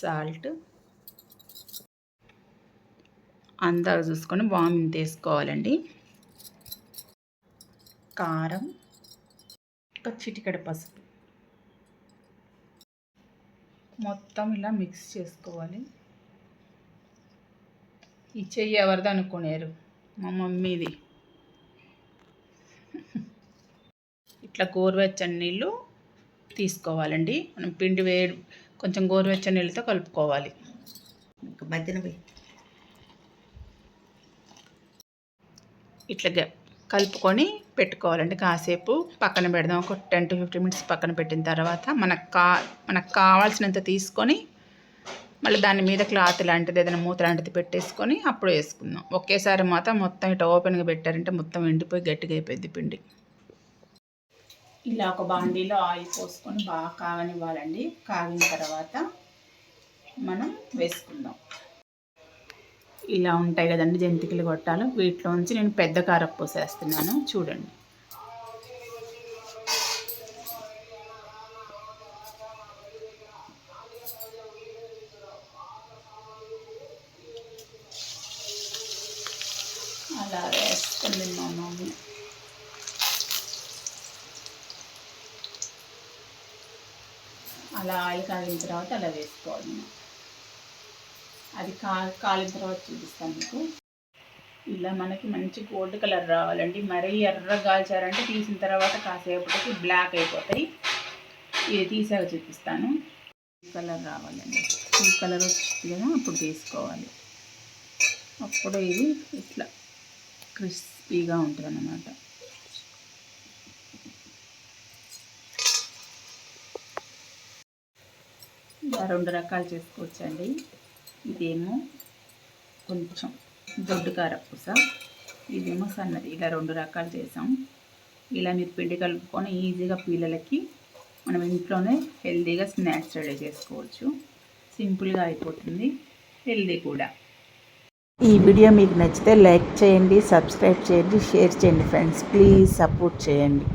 Salt. అందాక చూసుకొని warming తీసుకోవాలండి కారం. ఒక చిటికడ పసుపు. మొత్తం ఇలా మిక్స్ చేసుకోవాలి. ఈ చెయ్యి ఎవరిది అనుకునేరు? మా మమ్మీది. ఇట్లా గోరువెచ్చని నీళ్ళు తీసుకోవాలండి. మనం పిండి వేడి కొంచెం గోరువెచ్చని నీళ్ళతో కలుపుకోవాలి. ఇంకా మధ్యన ఇట్లా కలుపుకొని పెట్టుకోవాలండి కాసేపు. పక్కన పెడదాం. ఒక టెన్ టు ఫిఫ్టీన్ మినిట్స్ పక్కన పెట్టిన తర్వాత మనకు కా మనకు కావాల్సినంత తీసుకొని మళ్ళీ దాని మీద క్లాత్ లాంటిది ఏదైనా మూత లాంటిది పెట్టేసుకొని అప్పుడు వేసుకుందాం. ఒకేసారి మాత్రం మొత్తం ఇట్లా ఓపెన్గా పెట్టారంటే మొత్తం ఎండిపోయి గట్టిగా అయిపోయింది పిండి. ఇలా ఒక బాండీలో ఆయిల్ పోసుకొని బాగా కాగనివ్వాలండి. కాగిన తర్వాత మనం వేసుకుందాం. ఇలా ఉంటాయి కదండి జంతికలు గొట్టాలు. వీటిలోంచి నేను పెద్ద కారపు పోసేస్తున్నాను చూడండి. అలా వేసుకుంది మా మమ్మీ అలా ఆయిల్ కాగిన తర్వాత అలా వేసుకోవాలి. అది కా కాలిన తర్వాత చూపిస్తాను మీకు. ఇలా మనకి మంచి గోల్డ్ కలర్ రావాలండి. మరీ ఎర్ర కాల్చారంటే తీసిన తర్వాత కాసేపటికి బ్లాక్ అయిపోతాయి. ఇది తీసాక చూపిస్తాను. కలర్ రావాలండి. ఈ కలర్ వచ్చింది కదా అప్పుడు తీసుకోవాలి అప్పుడు ఇది ఇట్లా క్రిస్పీగా ఉంటుంది అన్నమాట ఇలా రెండు రకాలు చేసుకోవచ్చండి. ఇదేమో కొంచెం దొడ్డు కారపూస ఇదేమో సన్నది. ఇలా రెండు రకాలు చేసాం. ఇలా మీరు పిండి కలుపుకొని ఈజీగా పిల్లలకి మనం ఇంట్లోనే హెల్తీగా స్నాక్స్ రెడీ చేసుకోవచ్చు. సింపుల్గా అయిపోతుంది. హెల్దీ కూడా. ఈ వీడియో మీకు నచ్చితే లైక్ చేయండి సబ్స్క్రైబ్ చేయండి షేర్ చేయండి ఫ్రెండ్స్. ప్లీజ్ సపోర్ట్ చేయండి.